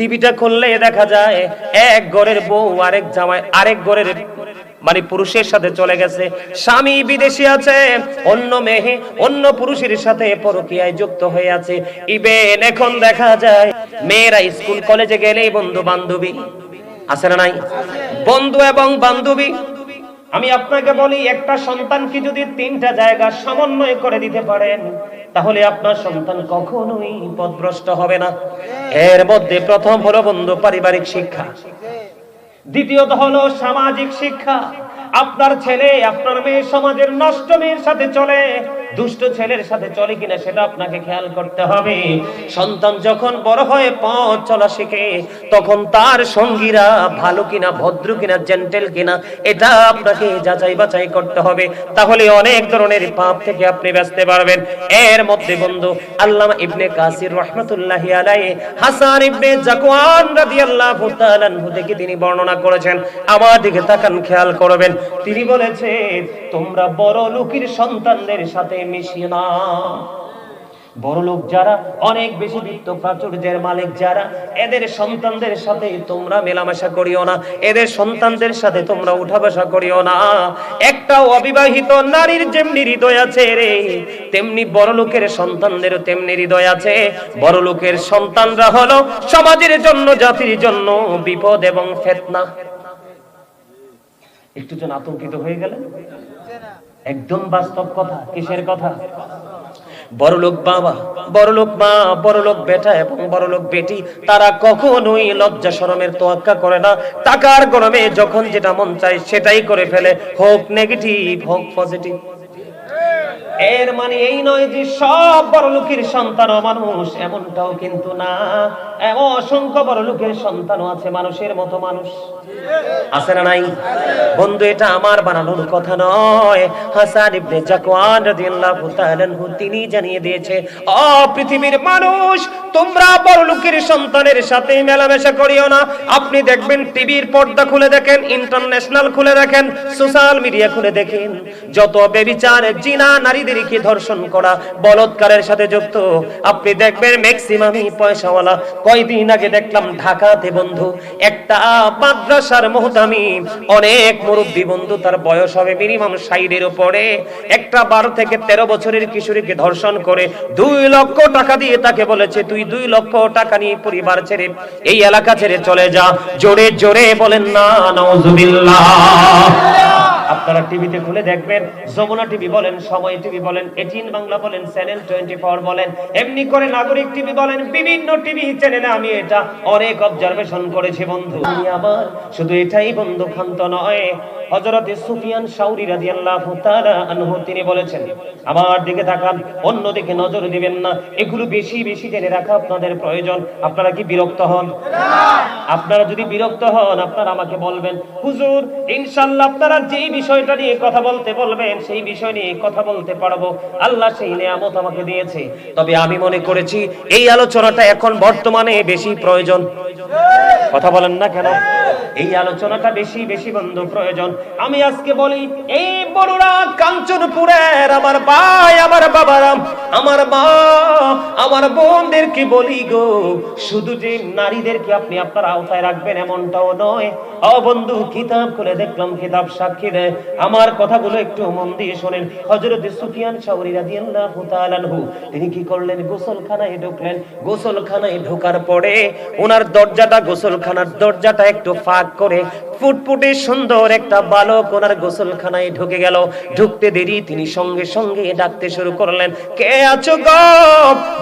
টিভিটা খুললে দেখা যায়, এক ঘরের বউ, আরেক জামাই, আরেক ঘরের মানে পুরুষের সাথে চলে গেছে। স্বামী বিদেশি আছে, অন্য মেয়ে, অন্য পুরুষের সাথে পরকীয়ায় যুক্ত হয়ে আছে। ইভেন এখন দেখা যায়, মেয়েরা স্কুল, কলেজে গেলেই বন্ধু বান্ধবী। আছে না নাই? বন্ধু এবং বান্ধবী। আমি আপনাকে বলি, একটা সন্তানকে যদি তিনটা জায়গা সমন্বয় করে দিতে পারেন তাহলে আপনার সন্তান কখনোই পথভ্রষ্ট হবে না। এর মধ্যে প্রথম হলো বন্ধু পারিবারিক শিক্ষা। দ্বিতীয়ত হলো সামাজিক শিক্ষা। আপনার ছেলে, আপনার মেয়ে সমাজের নষ্ট মেয়ের সাথে চলে, দুষ্ট ছেলের সাথে চলে কিনা সেটা আপনাকে খেয়াল করতে হবে। সন্তান যখন বড় হয়ে পথ চলা শিখে, তখন তার সঙ্গীরা ভালো কিনা, ভদ্র কিনা জেন্টেল কিনা, এটা আপনাকে যাচাই বাছাই করতে হবে। তাহলে অনেক ধরনের পাপ থেকে আপনি বাঁচতে পারবেন। এর মধ্যে বন্ধু, আল্লামা ইবনে কাসির রহমাতুল্লাহি আলাইহি, হাসান ইবনে জাকওয়ান রাদিয়াল্লাহু তাআলা থেকে তিনি বর্ণনা করেছেন। আমার দিকে তাকান, খেয়াল করবেন। তিনি বলেছেন, তোমরা বড় লোকের সন্তানদের সাথে মিশিয়ে না। বড় লোক যারা, অনেক বেশি বিত্ত প্রাচুর্যের মালিক যারা, এদের সন্তানদের সাথে তোমরা মেলামেশা করিও না। এদের সন্তানদের সাথে তোমরা উঠা বসা করিও না। একটা অবিবাহিত নারীর যেমনি হৃদয় আছে রে, তেমনি বড় লোকের সন্তানদেরও তেমনি হৃদয় আছে। বড় লোকের সন্তানরা হলো সমাজের জন্য, জাতির জন্য বিপদ এবং ফেতনা। একটু জন আতঙ্কিত হয়ে গেলেন? একদম বাস্তব কথা, কিসের কথা? বড়লোক বাবা, বড়লোক মা, বড়লোক বেটা এবং বড়লোক বেটি, তারা কখনোই লজ্জা শরমের তোয়াক্কা করে না। টাকার গরমে যখন যেটা মন চায় সেটাই করে ফেলে, হোক নেগেটিভ হোক পজিটিভ এর মানে এই নয় যে সব বড় লোকের সন্তানও মানুষ, এমনটাও কিন্তু না। এমন অসংখ্য বড় লোকের সন্তানও আছে, মানুষের মতো মানুষ। আছে না নাই? বন্ধু, এটা আমার বানানোর কথা নয়। হাসান ইবনে জাকওয়ান রাদিয়াল্লাহু তাআলা তিনি জানিয়ে দিয়েছে ও পৃথিবীর মানুষ, তোমরা বড় লোকের সন্তানের সাথে মেলামেশা করিও না। আপনি দেখবেন টিভির পর্দা খুলে দেখেন, ইন্টারন্যাশনাল খুলে দেখেন, সোশ্যাল মিডিয়া খুলে দেখেন। যত বেবিচার, জিনা নারীদেরকে ধর্ষণ করা, বলৎকারের সাথে যুক্ত। আপনি দেখবেন ম্যাক্সিমামই পয়সাওয়ালা। কয়দিন আগে দেখলাম ঢাকাতে বন্ধু, একটা মাদ্রাসার মোহতামি অনেক মুরব্বী বন্ধু, তার বয়স হবে মিনিমাম ষাটের উপরে। একটা বারো থেকে তেরো বছরের কিশোরীকে ধর্ষণ করে দুই লক্ষ টাকা দিয়ে তাকে বলেছে, তুই দুই লক্ষ টাকা নিয়ে পরিবার ছেড়ে এই এলাকা ছেড়ে চলে যা। জোরে জোরে বলেন, না নওজুবিল্লাহ আপনারা টিভিতে খুলে দেখবেন, যমুনা টিভি বলেন, সময় টিভি বলেন এটিন বাংলা বলেন, চ্যানেল টোয়েন্টি ফোর বলেন, এমনি করে নাগরিক টিভি বলেন, বিভিন্ন টিভি চ্যানেলে আমি এটা অনেক অবজারভেশন করেছি বন্ধু। আমি আবার শুধু এটাই বন্ধু খান্ত নয় হযরতে সুফিয়ান আনহু, তিনি বলেছেন, আমার দিকে তাকান অন্য দিকে নজর দিবেন না। এগুলো বেশি বেশি জেনে রাখা আপনাদের প্রয়োজন। আপনারা কি বিরক্ত হন? আপনারা যদি বিরক্ত হন, আপনারা আমাকে বলবেন, হুজুর, ইনশাআল্লাহ আপনারা যেই বিষয়টা নিয়ে কথা বলতে বলবেন, সেই বিষয় নিয়ে কথা বলতে পারব। আল্লাহ সেই নিয়ামত আমাকে দিয়েছে। তবে আমি মনে করেছি, এই আলোচনাটা এখন বর্তমানে বেশি প্রয়োজন। কথা বলেন না কেন? এই আলোচনাটা বেশি বেশি বন্ধু প্রয়োজন। আমি আজকে বলি, এই বড়রা কাঞ্চনপুরের আমার ভাই, আমার বাবারাম, আমার মা, আমার বোনদেরকে বলি গো, শুধু যে নারীদেরকে আপনি আপনার আওতায় রাখবেন এমনটাও নয়। ও বন্ধু, কিতাব খুলে দেখলাম, কিতাব সাক্ষী দেয় আমার কথাগুলো একটু মন দিয়ে শোনেন। হযরত সুফিয়ান শাওরি রাদিয়াল্লাহু তাআলা তিনি কি করলেন? গোসলখানায় ঢুকলেন। গোসলখানায় ঢোকার পরে ওনার দরজাটা, গোসলখানার দরজাটা একটু ফাঁক করে ফুটফুটে সুন্দর একটা বালক ওনার গোসলখানায় ঢুকে গেল। ঢুকতে দেরি, তিনি সঙ্গে সঙ্গে ডাকতে শুরু করলেন, কে আছো গো?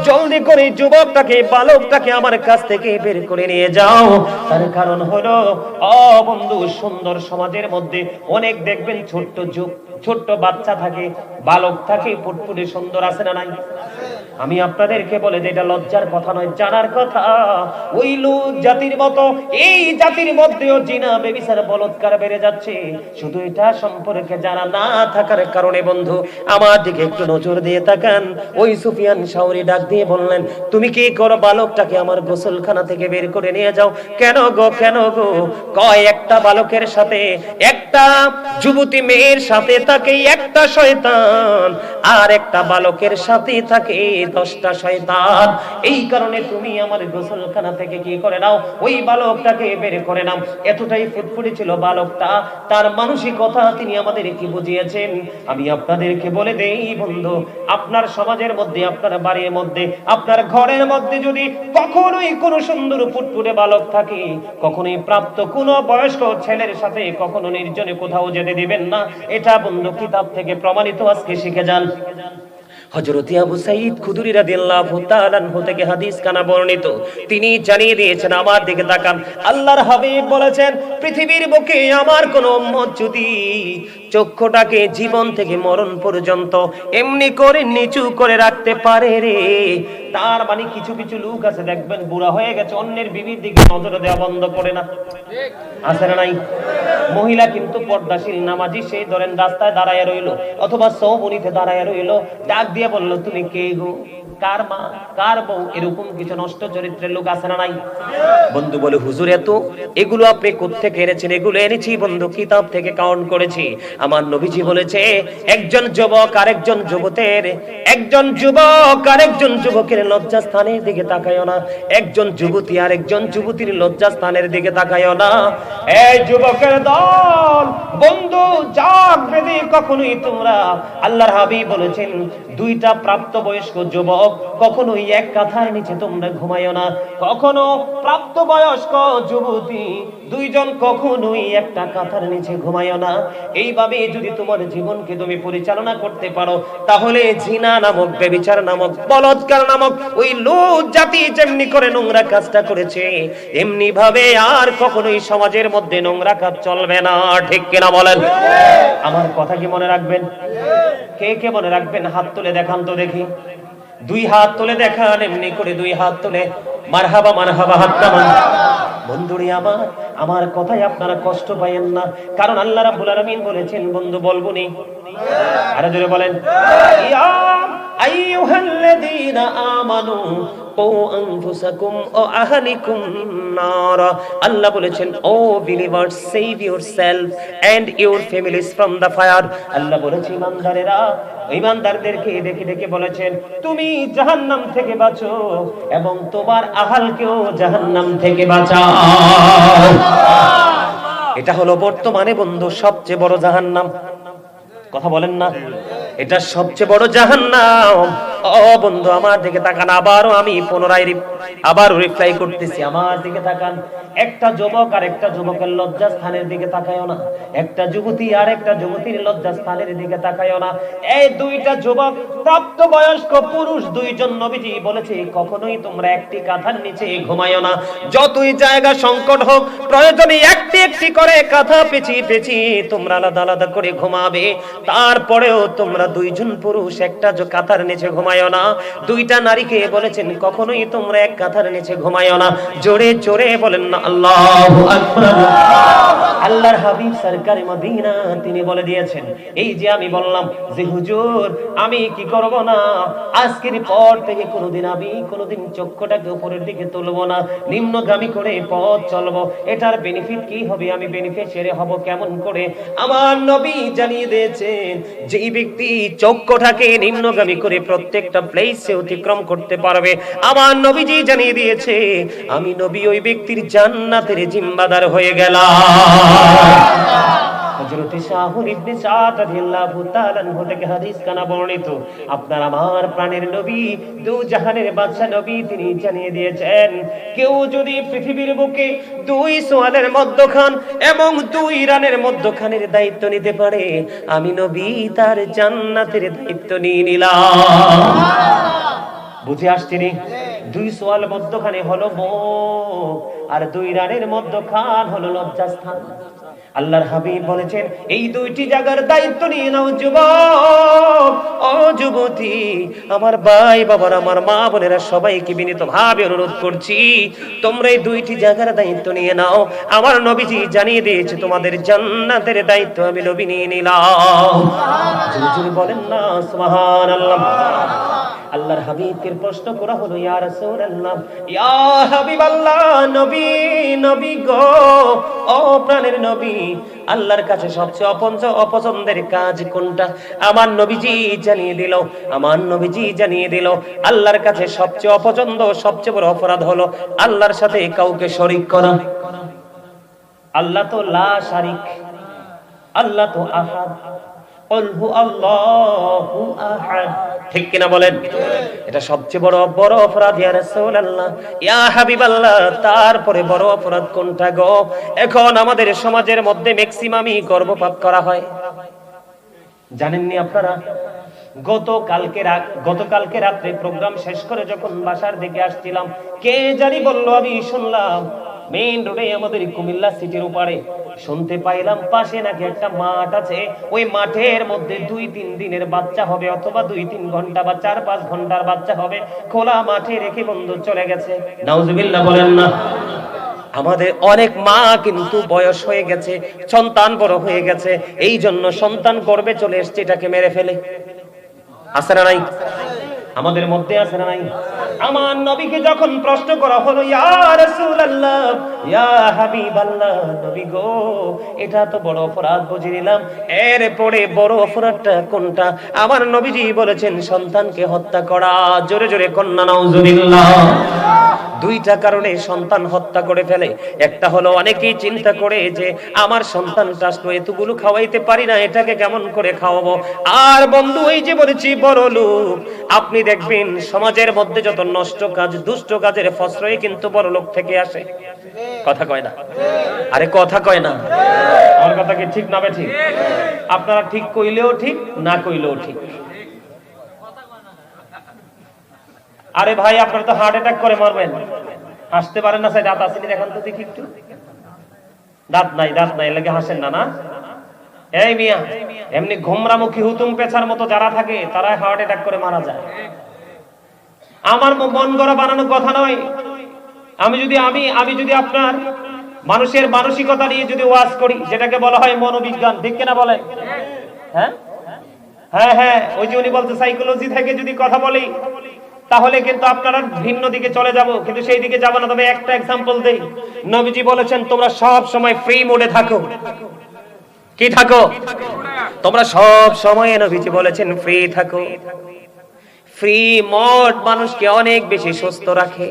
জলদি করে যুবকটাকে, বালকটাকে আমার কাছ থেকে বের করে নিয়ে যাও। তার কারণ হলো, অ বন্ধু, সুন্দর সমাজের মধ্যে অনেক দেখবেন ছোট্ট যুগ, ছোট্ট বাচ্চা থাকে, বালক থাকে, ফুটফুটে সুন্দর আছে না নাই? আমি আপনাদেরকে বলে যে এটা লজ্জার কথা নয়, জানার কথা। ওই লোক জাতির মতো, এই জাতির মধ্যেও জিনা, বেবিচার, বলৎকার বেড়ে যাচ্ছে। শুধু এটা সম্পর্কে জানা না থাকার কারণে, বন্ধু, আমার দিকে একটু নজর দিয়ে তাকান। ওই সুফিয়ান শাওরি ডাক দিয়ে বললেন, তুমি কি করো? বালকটাকে আমার গোসলখানা থেকে বের করে নিয়ে যাও। কেন গো কেন গো? কয়, একটা বালকের সাথে, একটা যুবতী মেয়ের সাথে থাকে, একটা শয়তান, আর একটা বালকের সাথে থাকে দশটা শয়তান। এই কারণে তুমি আমার গোসলখানা থেকে কি করে নাও? ওই বালকটাকে বের করে নাও। এতটাই ফুটফুটে ছিল বালকটা। তার মানসিকতা তিনি আমাদের কি বুঝিয়েছেন। আমি আপনাদেরকে বলে দেই, বন্ধু, আপনার সমাজের মধ্যে, আপনার বাড়ির মধ্যে, আপনার ঘরের মধ্যে যদি কখনোই কোনো সুন্দর ফুটফুটে বালক থাকে, কখনোই প্রাপ্ত কোনো বয়স্ক ছেলের সাথে কখনো নির্জনে কোথাও যেতে দিবেন না। এটা বন্ধু কিতাব থেকে প্রমাণিত আজকে শিখে যান। হযরত আবু সাইদ খুদুরি রাদিয়াল্লাহু তাআলা আনহু থেকে হাদিস কানা বর্ণিত। তিনি জানিয়ে দিয়েছেন, আমার দিকে তাকান। আল্লাহর হাবিব বলেছেন, পৃথিবীর বুকে আমার কোন উম্মত যদি চক্ষুটাকে জীবন থেকে মরণ পর্যন্ত এমনি করে নিচু করে রাখতে পারে রে। তার মানে কিছু কিছু লোক আছে, দেখবেন বুড়া হয়ে গেছে, অন্যের বিবির দিকে নজর দেওয়া বন্ধ করে না। আছে না নাই? মহিলা কিন্তু পর্দাশীল, নামাজি সেই ধরেন রাস্তায় দাঁড়ায় রইল, অথবা সৌবনিতে দাঁড়ায় রইল, ডাক দিয়ে বলল, তুমি কে গো? কার মা, কার বউ, এরকম কিছু নষ্ট চরিত্রের লোক আছে না নাই? বন্ধু বলে, হুজুর, এত এগুলো আপনি কোত্থেকে এনেছেন? এগুলো এনেছি, বন্ধু, কিতাব থেকে কাউন্ট করেছি। আমার নবীজি বলেছে, একজন যুবক আরেকজন যুবতের, একজন যুবক আরেকজন যুবকের লজ্জা স্থানের দিকে তাকায়ও না। একজন যুবতী আরেকজন যুবতীর লজ্জা স্থানের দিকে তাকায় না। এই যুবকের দল, বন্ধু জাগ বেদে, কখনোই তোমরা আল্লাহর হাবিব বলেছেন, দুইটা প্রাপ্তবয়স্ক যুবক কখনোই এক কাঁথার নিচে তোমরা ঘুমায়ও না। কখনো প্রাপ্তবয়স্ক যুবতী দুইজন কখনোই একটা কাঁথার নিচে ঘুমায়ও না। এইভাবে যদি তোমার জীবনকে তুমি পরিচালনা করতে পারো তাহলে জিনা নামক বেবিচার নামক বলৎকার নামক ওই লোক জাতি যেমনি করে নোংরা কাজটা করেছে এমনি ভাবে আর কখনোই সমাজের মধ্যে নোংরা কাজ চলবে না। ঠিক কিনা বলেন? আমার কথা কি মনে রাখবেন? কে কে মনে রাখবেন? হাত তুলে দেখান তো দেখি। দুই হাত তুলে দেখান, এমনি করে দুই হাত তুলে। মারহাবা মারহাবা, হাত বন্ধুরে আমার আমার কথায় আপনারা কষ্ট পাইয়েন না। কারণ আল্লাহ রাব্বুল আলামিন বলেছেন, বন্ধু বলব নি। আরও জোরে বলেন। ইয়া আইয়ুহাল্লাযীনা আমানু আল্লাহ বলেছেন, O believers, save yourself and your families from the fire. Allah বলেছে, ইমানদারেরা ইমানদারদেরকে বলেছেন, তুমি জাহান্নাম থেকে বাঁচো এবং তোমার আহালকেও জাহান্নাম থেকে বাঁচাও। এটা হলো বর্তমানে বন্ধু সবচেয়ে বড় জাহান্নাম। কথা বলেন না। এটা সবচেয়ে বড় জাহান্নাম। ও বন্ধু, আমার দিকে তাকান। আবারও আমি পুনরায় আবার রিপ্লাই করতেছি, আমার দিকে তাকান। একটা যুবক আর একটা যুবকের লজ্জা স্থানের দিকে তাকায়ও না। একটা যুবতী আর একটা যুবতীর লজ্জা স্থানের দিকে তাকায়ও না। এই দুইটা যুবক প্রাপ্ত বয়স্ক পুরুষ দুইজন নবীজি বলেছে, কখনোই তোমরা একটি কাঁথার নিচে ঘুমায়ও না। যতই জায়গা সংকট হোক, প্রয়োজনে একটি একটি করে কাঁথা পেঁচিয়ে পেঁচিয়ে তোমরা আলাদা আলাদা করে ঘুমাবে। তারপরেও তোমরা দুইজন পুরুষ একটা কাঁথার নিচে ঘুমায়ও না। দুইটা নারীকে বলেছেন, কখনোই তোমরা এক কাঁথার নিচে ঘুমায়ও না। জোরে জোরে বলেন না, আল্লাহু আল্লাহর হাবিব সরকারি মদিনা, তিনি বলে দিয়েছেন, এই যে আমি বললাম যে, হুজুর, আমি কি করব না? আজকের পর থেকে কোনোদিন আমি কোনোদিন চক্ষুটাকে উপরের দিকে তুলবো না, নিম্নগামী করে পথ চলবো। এটার বেনিফিট কি হবে? আমি বেনিফিশিয়ারি হব কেমন করে? আমার নবী জানিয়ে দিয়েছেন, যেই ব্যক্তি চক্ষুটাকে নিম্নগামী করে প্রত্যেকটা প্লেসে অতিক্রম করতে পারবে। আমার নবীজি জানিয়ে দিয়েছে, আমি নবী ওই ব্যক্তির জান্নাতের জিম্বাদার হয়ে গেলাম। কেউ যদি পৃথিবীর বুকে দুই এবং দুই রানের দায়িত্ব নিতে পারে, আমি নবী তার জান্নাতের দায়িত্ব নিয়ে নিলাম। বুঝে আসছিনি দুই সোয়াল মধ্যখানে হলো মুখ আর দুই রানের মধ্যখান হলো লজ্জাস্থান। আল্লাহর হাবিব বলেছেন এই দুইটি জায়গার দায়িত্ব নিয়ে নাও যুবক। ও যুবতী আমার ভাই বাবার আমার মা বোনেরা সবাইকে বিনীত ভাবে অনুরোধ করছি তোমরা এই দুইটি জায়গার দায়িত্ব নিয়ে নাও। আমার নবীজি জানিয়ে দিয়েছে তোমাদের জান্নাতের দায়িত্ব আমি নবী নিয়ে নিলাম। বলেন না সুবহানাল্লাহ। আল্লাহর হাবিবকে প্রশ্ন করা হলো, ইয়া রাসূলুল্লাহ, ইয়া হাবিবাল্লাহ, নবী নবী গো, ও প্রাণের নবী, আল্লাহর কাছে সবচেয়ে অপঞ্চ, অপছন্দের কাজ কোনটা? আমার নবীজি জানিয়ে দিল, আমার নবীজি জানিয়ে দিল, আল্লাহর কাছে সবচেয়ে অপছন্দ, সবচেয়ে বড় অপরাধ হলো আল্লাহর সাথে কাউকে শরিক করা। আল্লাহ তো লা শারিক, আল্লাহ তো আহাদ। এটা সবচেয়ে বড় বড় অপরাধ, ইয়া তারপরে বড় অপরাধ কোনটা গো? এখন আমাদের সমাজের মধ্যে ম্যাক্সিমামই গর্ভপাত করা হয়। জানেননি আপনারা? গতকালকে গতকালকে রাত্রে প্রোগ্রাম শেষ করে যখন বাসার দিকে আসছিলাম, কে জানি বলল, আমি শুনলাম মেইন রোডে আমাদের কুমিল্লা সিটির উপরে শুনতে পাইলাম পাশে নাকি একটা মাঠ আছে। ওই মাঠের মধ্যে দুই তিন দিনের বাচ্চা হবে অথবা দুই তিন ঘণ্টা বা চার পাঁচ ঘণ্টার বাচ্চা হবে। খোলা মাঠে রেখে বন্ধু চলে গেছে। নাউজুবিল্লাহ বলেন না। আমাদের অনেক মা কিন্তু বয়স হয়ে গেছে সন্তান বড় হয়ে গেছে। এই জন্য সন্তান গর্বে চলে এসছে এটাকে মেরে ফেলে। আছে না নাই? আমাদের মধ্যে আছে না নাই? আমার নবীকে যখন প্রশ্ন করা হলো, ইয়া রাসূলুল্লাহ, ইয়া হাবিবাল্লাহ, নবী গো, এটা তো বড় অপরাধ বুঝে নিলাম। এরপরে বড় অপরাধটা কোনটা? আমার নবীজি বলেছেন, সন্তানকে হত্যা করা। জোরে জোরে কন্যা, নাউজুবিল্লাহ। দুইটা কারণে সন্তান হত্যা করে ফেলে। একটা হলো অনেকেই চিন্তা করে যে, আমার সন্তানটা আসলো এতগুলো খাওয়াইতে পারি না, এটাকে কেমন করে খাওয়াবো? আর বন্ধু, এই যে বলেছি, বড় লোক, আপনি দেখবেন সমাজের মধ্যে যত নষ্ট কাজ, দুষ্ট কাজের ফসরই কিন্তু বড় লোক থেকে আসে। কথা কয় না? আরে কথা কয় না। আমার কথা কি ঠিক না ঠিক? আপনারা ঠিক কইলেও ঠিক, না কইলেও ঠিক। আরে ভাই, আপনার তো হার্ট অ্যাটাক করে মরবেন। হাসতে পারেন না দাঁত আসেনি দেখান তো দেখি একটু। দাঁত নাই দাঁত নাই লাগে হাসেন না না? এই মিয়া, এমনি ঘুমরামুখী হুতুম পেছার মতো যারা থাকে তারা হার্ট অ্যাটাক করে মারা যায়। আমার মন গড়া বানানো কথা নয়। আমি যদি, আমি আমি যদি আপনার মানুষের মানসিকতা নিয়ে যদি ওয়াজ করি, যেটাকে বলা হয় মনোবিজ্ঞান, ঠিক কিনা বলেন? হ্যাঁ? হ্যাঁ হ্যাঁ ওই যে উনি বলতে সাইকোলজি থেকে যদি কথা বলি তাহলে কিন্তু আপনারা ভিন্ন দিকে চলে যাব, কিন্তু সেই দিকে যাব না। তবে একটা এক্সাম্পল দেই। নবীজি বলেছেন, তোমরা সব সময় ফ্রি মোডে থাকো। কি থাকো? তোমরা সব সময় নবীজি বলেছেন ফ্রি থাকো। ফ্রি মোড মানুষকে অনেক বেশি সুস্থ রাখে।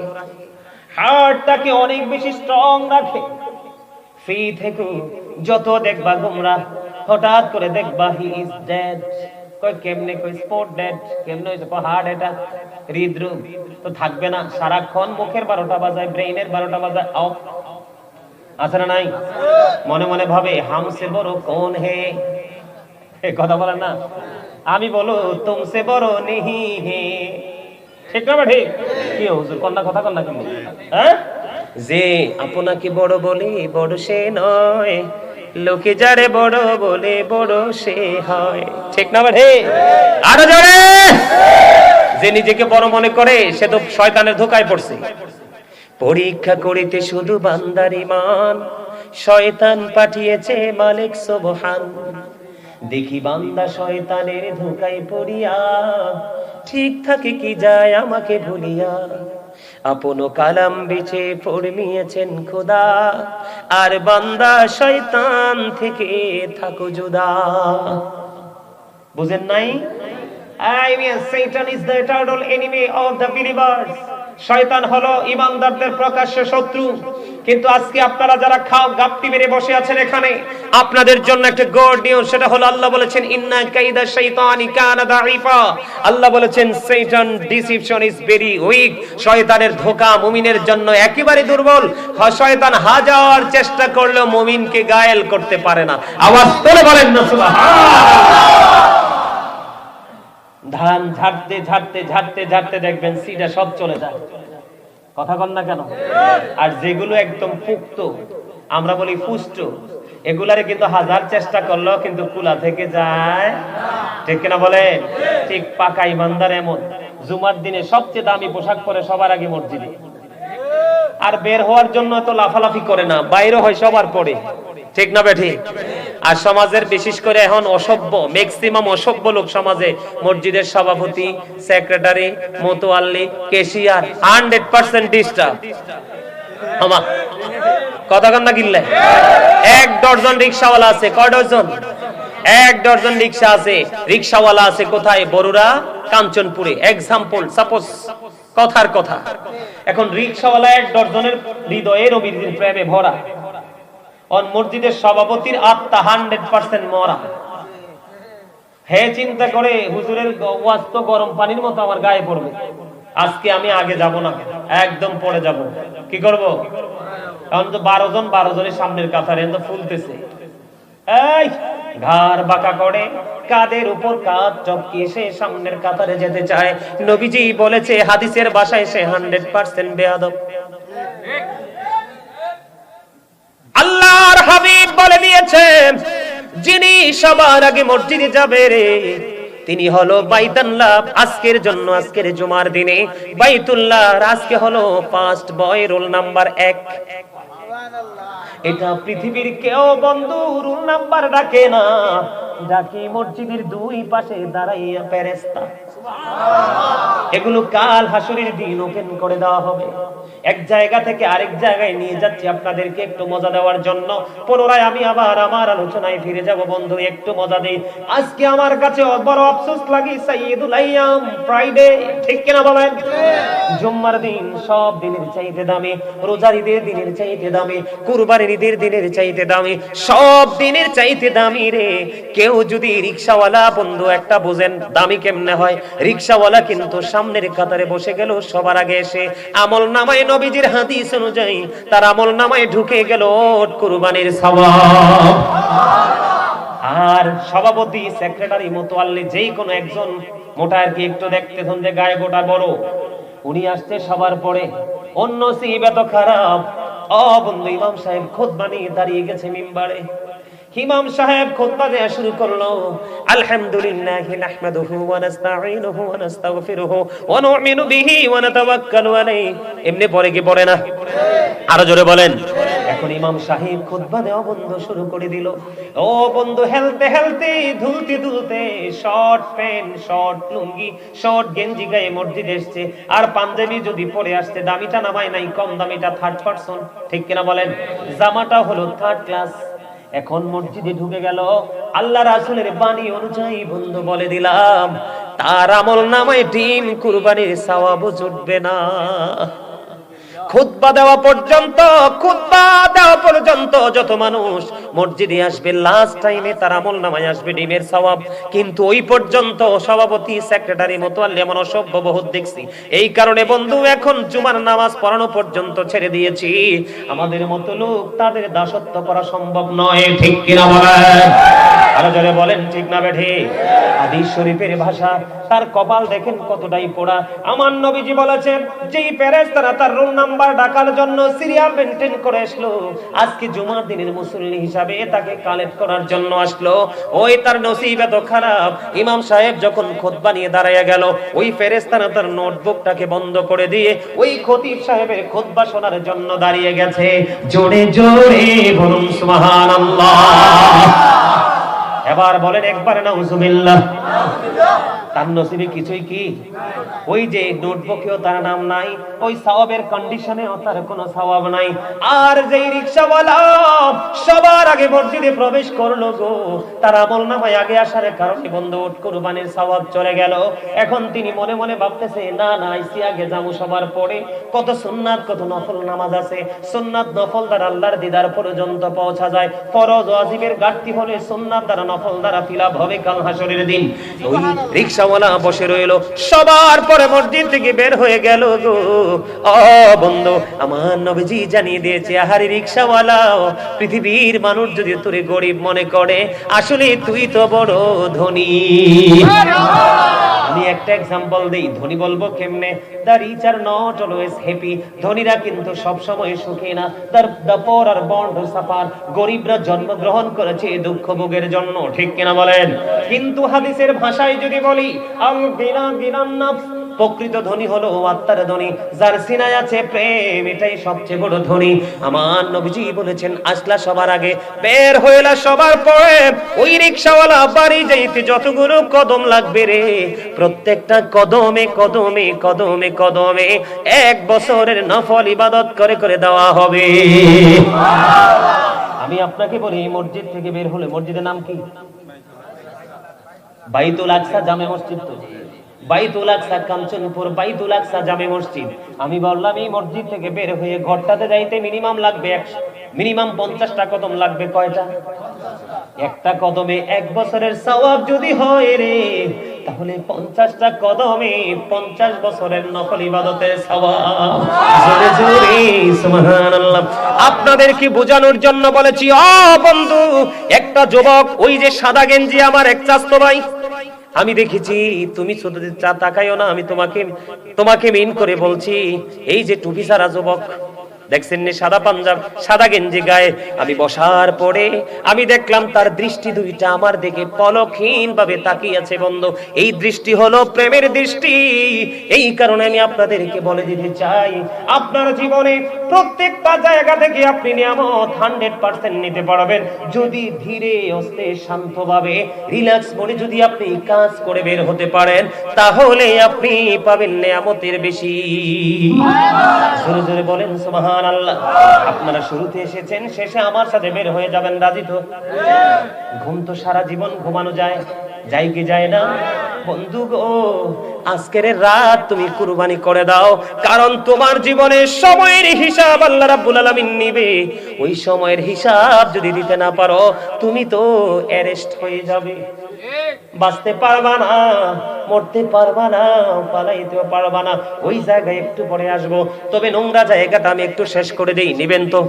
হার্টটাকে অনেক বেশি স্ট্রং রাখে। ফ্রি থেকো। যত দেখবা গুমরা হঠাৎ করে দেখবা হি ইজ ডেড কই কেমনে কই স্পট ডেড কেমনে হইছে হার্ট এটা হৃদরোগ তো থাকবে না, সারাক্ষণ মুখের বারোটা বাজায় ব্রেইনের বারোটা বাজায় অফ আছে না নাই? মনে মনে ভাবে হামসে বড় কোন হে? এ কথা বলেন না। আমি বলো তুমসে বড় নেহি হে? ঠিক না বা ঠিক? কি হুজুর, কন্যা কথা কন্যা কেন? হ্যাঁ? যে আপনাকে বড় বলে, বড় সে নয়। লোকে যারে বড় বলে বড় সে হয়। ঠিক না বা আরও জোরে। যে নিজেকে বড় মনে করে সে তো শয়তানের ধোকায় পড়ছে। পরীক্ষা করিতে শুধু বান্দার ইমান শয়তান পাঠিয়েছে মালিক সুবহান। দেখি বান্দা শয়তানের ধোকায় পড়িয়া ঠিক থাকে কি যায় আমাকে ভুলিয়া। আপন কালাম বিছে ফরমিয়েছেন খোদা আর বান্দা শয়তান থেকে থাকো জুদা বুঝেন নাই I mean, Satan is the eternal enemy of the believers. শয়তান হলো ইমানদারদের প্রকাশ্য শত্রু। কিন্তু আজকে আপনারা যারা খাও গাপ্তি মেরে বসে আছেন এখানে, আপনাদের জন্য একটা গুড নিউজ সেটা হলো আল্লাহ বলেছেন, ইন্না কাইদা শাইতানি কানা দাইফা আল্লাহ বলেছেন শয়তান ডিসিপশন ইজ ভেরি উইক শয়তানের ধোঁকা মুমিনের জন্য একেবারে দুর্বল। শয়তান হাজার চেষ্টা করলেও মুমিনকে গায়েল করতে পারে না। আওয়াজ তোলে বলেন না, সুবহানাল্লাহ। ধান ঝাড়তে ঝাড়তে ঝাড়তে ঝাড়তে দেখবেন সিটা সব চলে যায়। কথা কন না কেন? আর যেগুলো একদম পুক্ত, আমরা বলি পুষ্ট, এগুলারে কিন্তু হাজার চেষ্টা করল কিন্তু কুলা থেকে যায়। ঠিক কিনা বলে ঠিক পাকা ইমানদার এমন। জুমার দিনে সবচেয়ে দামি পোশাক পরে সবার আগে মসজিদে। আর বের হওয়ার জন্য তো লাফালাফি করে না, বাইরে হয় সবার পরে। ঠিক না বেঠি আর সমাজের বিশেষ করে এখন অসভ্য ম্যাক্সিমাম অসভ্য লোক সমাজে মসজিদের সভাপতি সেক্রেটারি মোতোয়াল্লি কেশিয়ার হান্ড্রেড পার্সেন্ট ডিস্টার্ব কথা না কিনলে? এক ডজন রিক্সাওয়ালা আছে, কয় ডজন? এক ডজন রিক্সা আছে, রিক্সাওয়ালা আছে কোথায়? বড়ুরা কাঞ্চনপুরে। এক্সাম্পল সাপোজ কথার কথা। এখন রিক্সাওয়ালা এক ডজনের হৃদয়ে নবীর প্রেমে ভরা। অন মসজিদের সভাপতির আত্মা হান্ড্রেড পার্সেন্ট মরা হে চিন্তা করে হুজুরের ওয়াজ গরম পানির মতো আমার গায়ে পড়বে আজকে আমি আগে যাব না, একদম পরে যাব। কি করব? কারণ তো বারো জন, বারো জনের সামনের কাতারে তো ফুলতেছে। এই, ঘাড় বাঁকা করে, কাদের উপর কাজ চপকি সে সামনের কাতারে যেতে চায়? নবীজি বলেছে, হাদিসের বাসায় সে হান্ড্রেড পার্সেন্ট বেয়াদব আল্লাহর হাবিব বলে দিয়েছেন যিনি সবার আগে মসজিদে যাবে রে, তিনি হলো বাইতুল্লাহ আজকের জন্য, আজকের জুমার দিনে। বাইতুল্লাহ আজকে হলো ফার্স্ট বয় রোল নাম্বার এক। এটা পৃথিবীর কেউ বন্ধু রুল নাম্বার ডাকে না ডাকে মসজিদের দুই পাশে দাঁড়াইয়া ফেরেস্তা এগুলো কাল হাসুরের দিন ওপেন করে দেওয়া হবে। এক জায়গা থেকে আরেক জায়গায় নিয়ে যাচ্ছি আপনাদেরকে একটু মজা দেওয়ার জন্য। পুনরায় আমি আবার আমার আলোচনায় ফিরে যাব বন্ধু, একটু মজা দিই। আজকে আমার কাছে বড় আফসোস লাগি সাইয়্যিদুল আইয়াম ফ্রাইডে ঠিক কিনা বলেন? জুম্মার দিন সব দিনের চাইতে দামি, রোজার ঈদের দিনের চাইতে দামি, কুরবানির ঈদের দিনের চাইতে দামি, সব দিনের চাইতে দামি রে। কেউ যদি রিক্সাওয়ালা বন্ধু একটা বুঝেন দামি কেমনে হয়? রিক্সাওয়ালা কিন্তু সামনের কাতারে বসে গেল। সবার আগে এসে আমল নামায় নবীজির হাদিস অনুযায়ী তার আমল নামায় ঢুকে গেল কুরবানির সওয়াব। আর সভাপতি, সেক্রেটারি মোতোয়াল্লি যেই কোনো একজন মোটা আর কি একটু দেখতেছেন যে গায়ে গোটা বড়। উনি আসছে সবার পরে। অন্য সিব এত খারাপ। অ বন্ধু, ইমাম সাহেব খোদ বানিয়ে দাঁড়িয়ে গেছে মিম্বারে। ইমাম সাহেব খুতবা দেয়া শুরু করল, আলহামদুলিল্লাহি নাহমাদুহু ওয়া নাস্তাঈনুহু ওয়া নাস্তাগফিরুহু ওয়া নু'মিনু বিহি ওয়া নাতাওয়াক্কালু আলাইহি। এমনি পরে কি পড়ে না? আরও জোরে বলেন। এখন ইমাম সাহেব খুতবা দেওয়া বন্ধ শুরু করে দিল। ও বন্ধু, হেলতে হেলতে, ধুলতে ধুলতে, শর্ট প্যান্ট, শর্ট লুঙ্গি, শর্ট গেঞ্জি গায়ে মসজিদে এসছে। আর পাঞ্জাবি যদি পরে আসছে দামিটা নামায় নাই, কম দামিটা থার্ড পার্সন ঠিক কিনা বলেন? জামাটা হলো থার্ড ক্লাস এখন মসজিদে ঢুকে গেল। আল্লাহ রাসুলের বাণী অনুযায়ী বন্ধু বলে দিলাম, তার আমল নামায় ডিম কুরবানির সাওয়াবও জুটবে না। খুতবা দেওয়া পর্যন্ত, খুতবা দেওয়া পর্যন্ত যত মানুষ মসজিদে আসবে লাস্ট টাইমে তার আমল নামায় আসবে ডিমের সওয়াব। কিন্তু ওই পর্যন্ত সভাপতি সেক্রেটারি মোতোয়াল্লি এমন অসভ্য বহুত দেখছি। এই কারণে বন্ধু, এখন জুমার নামাজ পড়ানো পর্যন্ত ছেড়ে দিয়েছি। আমাদের মতো লোক তাদের দাসত্ব করা সম্ভব নয়, ঠিক কিনা বলেন? আরও জোরে বলেন, ঠিক না শরীফের ভাষা, তার কপাল দেখেন কতটাই পোড়া। আমার নবীজি বলেছেন, যেই প্যারেস তারা তার নাম্বার ডাকার জন্য সিরিয়াল মেনটেন করে আসলো, আজকে জুমার দিনের মুসল্লি হিসাবে তাকে কালেক্ট করার জন্য আসলো। ওই তার নসিব এত খারাপ। ইমাম সাহেব যখন খোদবা নিয়ে দাঁড়াইয়া গেল, ওই ফেরেস্তানা তার নোটবুকটাকে বন্ধ করে দিয়ে ওই খতিব সাহেবের খোদবা শোনার জন্য দাঁড়িয়ে গেছে। জোরে জোরে বলুন, সুবহানাল্লাহ। এবার বলেন একবার না হুজুবিল্লাহ তার নসিবে কিছুই কি? ওই যে নোটবুকেও তার নাম নাই, ওই সওয়াবের কন্ডিশনেও তার কোনো সওয়াব নাই। আর যেই রিকশাওয়ালা সবার আগে মসজিদে প্রবেশ করল গো, তার আমল নামায় আগে আসার কারণে বন্ধ উঠ কুরবানির সওয়াব চলে গেল। এখন তিনি মনে মনে ভাবতেছে, না না, আইসি আগে যাব সবার পরে। কত সুন্নাত, কত নফল নামাজ আছে। সুন্নাত, নফল দ্বারা আল্লাহর দিদার পর্যন্ত পৌঁছা যায়। ফরজ ওয়াজিবের ঘাটতি হলে সুন্নাত দ্বারা নফল দ্বারা ফিলাপ হবে কাল হাসরের দিন। ওই রিকশাওয়ালা বসে রইল। সবার পরে মসজিদ থেকে বের হয়ে গেল গো। ও বন্ধু, আমার নবীজি জানিয়ে দিয়েছে, আহারি রিকশাওয়ালা পৃথিবীর মানুষ যদি তোরে গরিব মনে করে, আসলে তুই তো বড় ধনী। আমি একটা এক্সাম্পল দেই, ধনী বলব কেমনে? The rich are not always happy ধনীরা কিন্তু সব সময় সুখী না। The the poor are bound suffer গরিবরা জন্মগ্রহণ করেছে দুঃখ ভোগের জন্য, ঠিক কিনা বলেন? কিন্তু হাদিসের ভাষায় যদি বলি গিনান নাফস। প্রকৃত ধনী হলো আত্মার ধনী, যার সিনায় আছে প্রেম, এটাই সবচেয়ে বড় ধনী। আমার নবীজি বলেছেন, আসলা সবার আগে, বের হইলা সবার পরে, ওই রিক্সাওয়ালা বাড়ি যতগুলো কদম লাগবে রে। প্রত্যেকটা কদমে কদমে কদমে কদমে এক বছরের নফল ইবাদত করে করে দেওয়া হবে। আমি আপনাকে বলি, মসজিদ থেকে বের হলে মসজিদের নাম কি? বাইতুল আকসা জামে মসজিদ তো? বাইতুল আকসা কাঞ্চনপুর বাইতুল আকসা জামে মসজিদ। আমি বললাম, এই মসজিদ থেকে বের হয়ে ঘরটাতে যাইতে মিনিমাম লাগবে একশো মিনিমাম পঞ্চাশটা কদম লাগবে কয়টা? একটা কদমে এক বছরের সওয়াব যদি হয় রে তাহলে পঞ্চাশটা কদমে পঞ্চাশ বছরের নকল জোরে আপনাদেরকে বোঝানোর জন্য বলেছি, অ বন্ধু, একটা যুবক, ওই যে সাদা গেঞ্জি আমার, এক চাস্তো ভাই। আমি দেখেছি, তুমি চা তাকাইও না, আমি তোমাকে তোমাকে মেইন করে বলছি, এই যে টুপি সারা যুবক দেখছেন নি সাদা পাঞ্জাব, সাদা গেঞ্জি গায়ে। আমি বসার পরে আমি দেখলাম তার দৃষ্টি দুইটা আমার দিকে পলকহীন ভাবে তাকিয়ে আছে বন্ধ। এই দৃষ্টি হলো প্রেমের দৃষ্টি। এই কারণে আমি আপনাদেরকে বলে দিতে চাই, আপনার জীবনে প্রত্যেকটা জায়গা থেকে আপনি নিয়ামত হান্ড্রেড পার্সেন্ট নিতে পারবেন। যদি ধীরে অস্তে শান্তভাবে রিল্যাক্স মনে যদি আপনি কাজ করে বের হতে পারেন, তাহলে আপনি পাবেন নিয়ামতের বেশি। জোরে জোরে বলেন সুবহান আল্লাহ আপনারা শুরুতে এসেছেন, শেষে আমার সাথে বের হয়ে যাবেন, রাজি তো? ঘুম তো সারা জীবন ঘুমানো যায়। যাই কি যায় না? বন্ধু গো, আজকের রাত তুমি কুরবানি করে দাও। কারণ তোমার জীবনে সময়ের হিসাব আল্লাহ রাব্বুল আলামিন নিবে। ওই সময়ের হিসাব যদি দিতে না পারো, তুমি তো অ্যারেস্ট হয়ে যাবে। বাঁচতে পারবা না, মরতে পারবা না পালাইতেও পারবা না। ওই জায়গায় একটু পরে আসব। তবে নোংরা জায়গাটা আমি একটু শেষ করে দেই, নিবেন তো?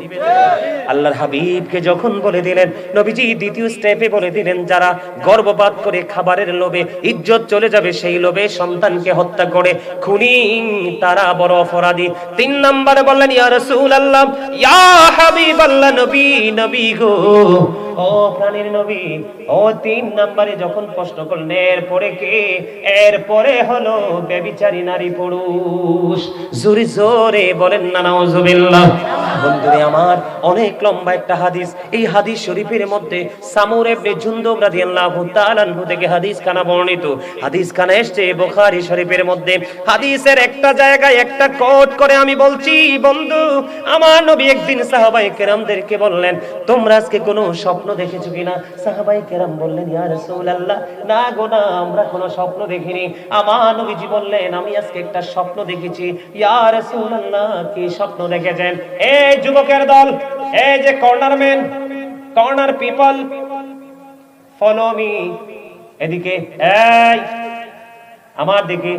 আল্লাহর হাবিবকে যখন বলে দিলেন, নবীজি দ্বিতীয় স্টেপে বলে দিলেন, যারা গর্ভপাত করে খাবারের লোভে ইজ্জত চলে যাবে, সেই লোভে সন্তানকে হত্যা করে খুনি, তারা বড় অপরাধী। তিন নম্বরে বললেন, ইয়া ইয়া নবী নবী গো, ও প্রাণীর নবী, ও তিন নম্বরে যখন প্রশ্ন করলেন এরপরে কে? এরপরে হলো বেবিচারী নারী পুরুষ। জোরে জোরে বলেন না, নাউজুবিল্লাহ। বন্ধুরে আমার, অনেক লম্বা একটা হাদিস। এই হাদিস শরীফের মধ্যে সামুর ইবনে জুনদুব রাদিয়াল্লাহু তাআলা আনহু থেকে হাদিস খানা বর্ণিত। হাদিস খানা এসেছে বুখারী শরীফের মধ্যে। হাদিসের একটা জায়গায় একটা কোট করে আমি বলছি, বন্ধু, আমার নবী একদিন সাহাবাই কেরামদেরকে বললেন, তোমরা আজকে কোনো স্বপ্ন দেখেছ কিনা? সাহাবাই কেরাম বললেন, ইয়া রাসূলুল্লাহ। না গো, না, আমরা কোনো স্বপ্ন দেখিনি। আমার নবীজি বললেন, আমি আজকে একটা স্বপ্ন দেখেছি। ইয়া রাসূলুল্লাহ, কি স্বপ্ন দেখেছেন? এই যুবকের দল, এই যে corner man corner people follow me এদিকে, এই, আমার দিকে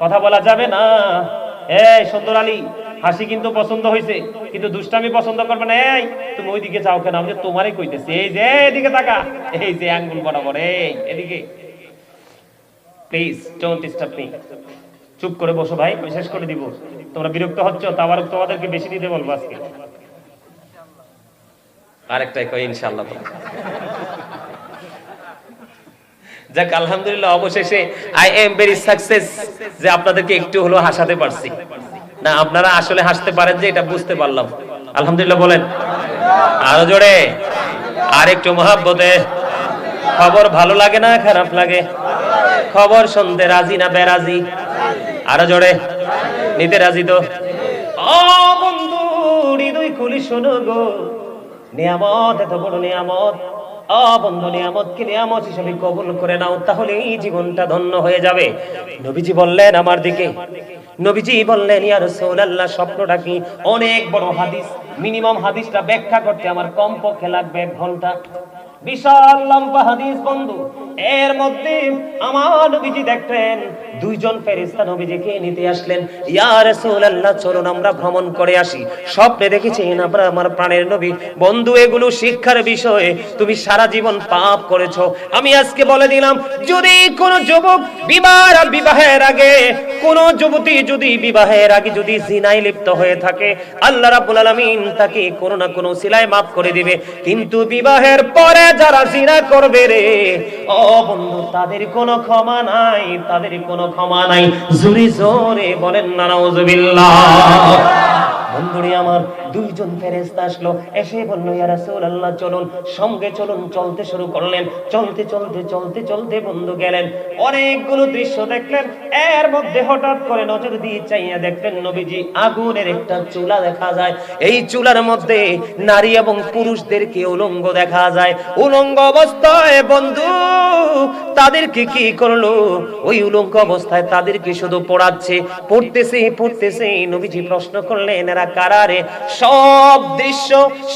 কথা বলা যাবে না। এই সুন্দর আলী হাসি কিন্তু পছন্দ হয়েছে কিন্তু দুষ্টামি পছন্দ করবে না। এই, তুমি ওইদিকে যাও কেন? আমি তোমারই কইতেছি। এই যে এদিকে তাকা। এই যে, আঙ্গুল বরাবর, এই, এদিকে। প্লিজ ডোন্ট ডিস্টার্ব মি চুপ করে বসো ভাই, আমি শেষ করে দিব। তোমরা বিরক্ত হচ্ছ তাবার তোমাদেরকে বেশি দিতে বলব আজকে। আরেকটাই কই, ইনশাআল্লাহ। যাক, আলহামদুলিল্লাহ, অবশেষে আই এম ভেরি সাকসেস যে আপনাদেরকে একটু হলো হাসাতে পারছি। না, আপনারা আসলে হাসতে পারেন যে এটা বুঝতে পারলাম। আলহামদুলিল্লাহ বলেন। আরও জোরে। আর একটু মহাব্বতে। খবর ভালো লাগে না, খারাপ লাগে? খবর শুনতে রাজি না বেরাজি? আরও জোরে। নিতে রাজি তো? ও বন্ধু দুই খুলি শোনো গো। নিয়ামত, এত বড় নিয়ামত। অবন্ধ বন্ধু নিয়ামত হিসেবে কবুল করে নাও তাহলে এই জীবনটা ধন্য হয়ে যাবে। নবীজি বললেন আমার দিকে। নবীজি বললেন, ইয়া রাসূলুল্লাহ, স্বপ্নটা কি? অনেক বড় হাদিস, মিনিমাম হাদিসটা ব্যাখ্যা করতে আমার কমপক্ষে লাগবে এক ঘণ্টা। বিশাল লম্বা হাদিস, বন্ধু। এর মধ্যে আমার নবীজি দেখলেন, দুইজন ফেরেশতা নবীজিকে নিতে আসলেন। ইয়া রাসূলুল্লাহ, চলুন আমরা ভ্রমণ করে আসি। স্বপ্নে দেখেছেন আমরা আমার প্রাণের নবী। বন্ধু, এগুলো শিক্ষার বিষয়ে। তুমি সারা জীবন পাপ করেছ। আমি আজকে বলে দিলাম, যদি কোনো যুবক বিবাহ, বিবাহের আগে, কোন যুবতী যদি বিবাহের আগে যদি জিনায় লিপ্ত হয়ে থাকে, আল্লাহ রাব্বুল আলামিন তাকে কোনো না কোনো সিলায় মাফ করে দিবে। কিন্তু বিবাহের পরে যারা জিনা করবে রে? ও বন্ধু, তাদের কোনো ক্ষমা নাই, তাদের কোনো ক্ষমা নাই। জোরে জোরে বলেন না নাউজুবিল্লাহ বন্ধুরে আমার দুইজন ফেরেশতা আসলো। এসে বলল, ইয়া রাসূলুল্লাহ, চলুন, সঙ্গে চলুন, চলতে শুরু করলেন। চলতে চলতে চলতে চলতে বন্ধু গেলেন। অনেকগুলো দৃশ্য দেখলেন। এর মধ্যে হঠাৎ করে নজর দিয়ে চাইয়া দেখলেন নবীজি, আগুনের একটা চুলা দেখা যায়। এই চুলার মধ্যে নারী এবং পুরুষদেরকে উলঙ্গ দেখা যায়। উলঙ্গ অবস্থায় বন্ধু, তাদেরকে কি করল? ওই উলঙ্গ অবস্থায় তাদেরকে শুধু পড়াচ্ছে। পড়তেছে পড়তেছে, নবীজি প্রশ্ন করলেন, এরা কারারে সব দৃশ্য,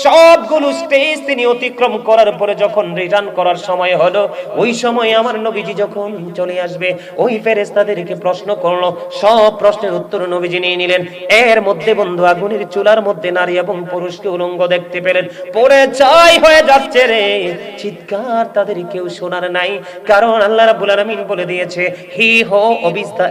সবগুলো স্টেজ তিনি অতিক্রম করার পরে যখন রিটার্ন করার সময় হলো, ওই সময় আমার নবীজি যখন চলে আসবে, ওই ফেরেশতাদেরকে প্রশ্ন করল, সব প্রশ্নের উত্তর নবীজি নিয়ে নিলেন। এর মধ্যে বন্ধু, আগুনের চুলার মধ্যে নারী এবং পুরুষকে উলঙ্গ দেখতে পেলেন। পরে চাই হয়ে যাচ্ছে রে। চিৎকার তাদের কেউ শোনার নাই, কারণ আল্লাহ রাব্বুল আলামিন বলে দিয়েছে, হি হো, অবিস দা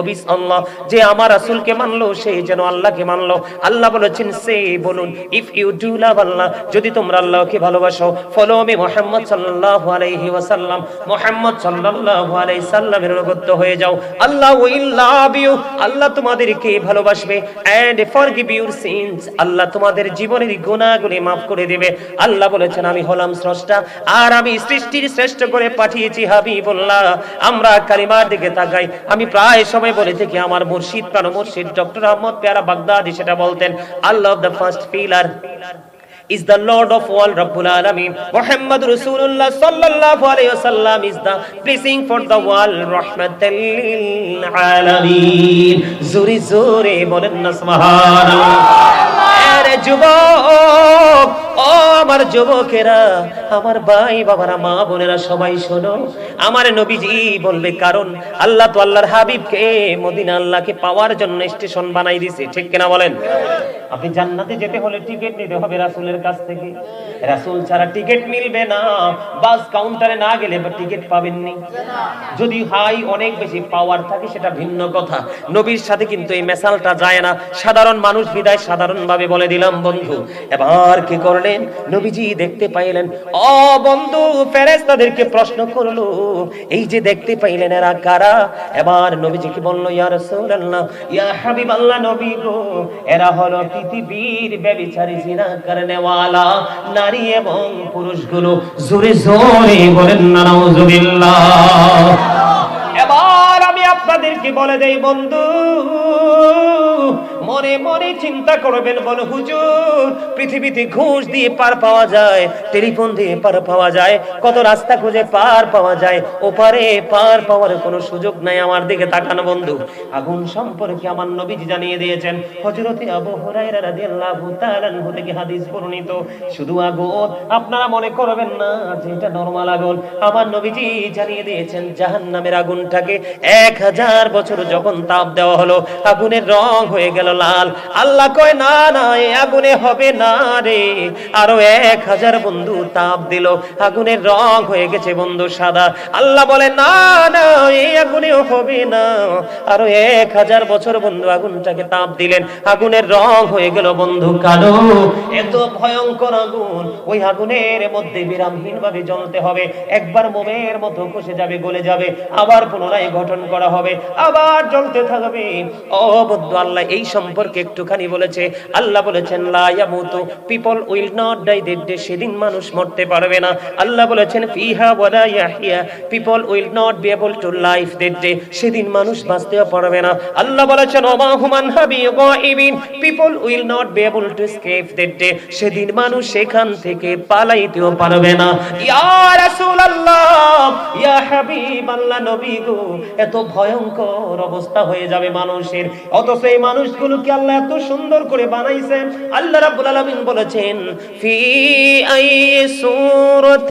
অবিস আল্লাহ। যে আমার রাসূলকে মানলো, সে যেন আল্লাহকে মানলো। আল্লাহ বলেছেন, সে বলুন if you do love Allah যদি তোমরা আল্লাহকে ভালোবাসো ফলো মি মুহাম্মদ সাল্লাল্লাহু আলাইহি ওয়াসাল্লাম। মুহাম্মদ সাল্লাল্লাহু আলাইহি সাল্লামের অনুগত হয়ে যাও। আল্লাহ উইল লাভ ইউ আল্লাহ তোমাদেরকে ভালোবাসবে। And forgive your sins Allah তোমাদের জীবনের গুনাহগুলি maaf করে দেবে। আল্লাহ বলেছেন, আমি হলাম স্রষ্টা। আর আমি সৃষ্টির শ্রেষ্ঠ করে পাঠিয়েছি হাবিবুল্লাহ। আমরা কালিমার দিকে তাকাই। আমি প্রায় সময় বলে থাকি আমার মুর্শিদ, প্রাণ মুর্শিদ, ডক্টর আহমদ পেয়ারা বাগদাদি, সেটা বলতেন। Allah the first pillar is the Lord of all Rabbul Alameen. Muhammad Rasulullah sallallahu alayhi wasallam is the blessing for the world. Rahmatul Alameen. Zuri zuri না সুবহানাল্লাহ আরে যুবক আমার যুবকেরা, আমার ভাই বাবারা, মা বোনেরা, সবাই শোনো। আমার নবীজি বলবে কারণ আল্লাহ তো আল্লাহর হাবিবকে মদিনা আল্লাহকে পাওয়ার জন্য স্টেশন বানাই দিছে। ঠিক কিনা বলেন? আপনি জান্নাতে যেতে হলে টিকিট নিতে হবে রাসূলের কাছ থেকে। রাসূল ছাড়া টিকিট মিলবে না। বাস কাউন্টারে না গেলে বা টিকিট পাবেননি। যদি হাই অনেক বেশি পাওয়ার থাকে, সেটা ভিন্ন কথা। নবীর সাথে কিন্তু এই মেসালটা যায় না। সাধারণ মানুষ বিদায় সাধারণ ভাবে বলে দিলাম, বন্ধু। এবার কি করলেন নবীজি দেখতে পাইলেন। ও বন্ধু, ফেরেশতাদেরকে প্রশ্ন করল, এই যে দেখতে পাইলেন এরা কারা? এবার নবীজি কি বলল, ইয়া রাসূলুল্লাহ, ইয়া হাবিবাল্লাহ নবী গো, এরা হলো পৃথিবীর ব্যভিচারী জিনা করনেওয়ালা নারী এবং পুরুষগুলো। জোরে জোরে বলেন না নাউজুবিল্লাহ। এবার আমি আপনাদেরকে বলে দেই, বন্ধু মনে মনে চিন্তা করবেন বল, হুজুর, পৃথিবীতে ঘুষ দিয়ে পার পাওয়া যায়, টেলিফোন দিয়ে পার পাওয়া যায়, কত রাস্তা খুঁজে পার পাওয়া যায়, ওপারে পার পাওয়ার কোনো সুযোগ নাই আমার দিকে তাকানো বন্ধু। আগুন সম্পর্কে আমার নবীজি জানিয়ে দিয়েছেন তাআলা থেকে হাদিস বর্ণিত, শুধু আগুন, আপনারা মনে করবেন না আগুন। আমার নবীজি জানিয়ে দিয়েছেন, জাহান্নামের আগুনটাকে এক হাজার বছর যখন তাপ দেওয়া হলো, আগুনের রং হয়ে গেল লাল আল্লাহ কয়, না না এই আগুনে হবে না রে। আরও এক হাজার বন্ধু তাপ দিল। আগুনের রং হয়ে গেছে বন্ধু সাদা। আল্লাহ বলে, না না এই আগুনেও হবে না। আরও এক হাজার বছর বন্ধু আগুনটাকে তাপ দিলেন। আগুনের রং হয়ে গেল বন্ধু কালো। এত ভয়ঙ্কর আগুন। ওই আগুনের মধ্যে বিরামহীন ভাবে জ্বলতে হবে। একবার মোমের মতো খসে যাবে, গলে যাবে। আবার পুনরায় গঠন করা হবে। আবার জ্বলতে থাকবে। ও বন্ধু আল্লাহ, এই সম্পর্কে একটুখানি বলেছে। আল্লাহ বলেছেন, লা ইয়ামুতু people will not die day সেদিন মানুষ মরতে পারবে না। আল্লাহ বলেছেন, ফিহা ওয়ালা Yahya people will not be able to life day সেদিন মানুষ বাঁচতেও পারবে না। আল্লাহ বলেছেন, ওমা হুমান হাবি গাইবিন people will not be able to escape that day সেদিন মানুষ সেখান থেকে পালাইতেও পারবে না। ইয়া রাসূলুল্লাহ, ইয়া হাবিব আল্লাহ নবী গো, এত ভয়ঙ্কর অবস্থা হয়ে যাবে মানুষের। অথচ এই মানুষগুলোকে আল্লাহ এত সুন্দর করে বানাইছেন। আল্লাহ রাব্বুল আলামিন বলেছেন ফি আই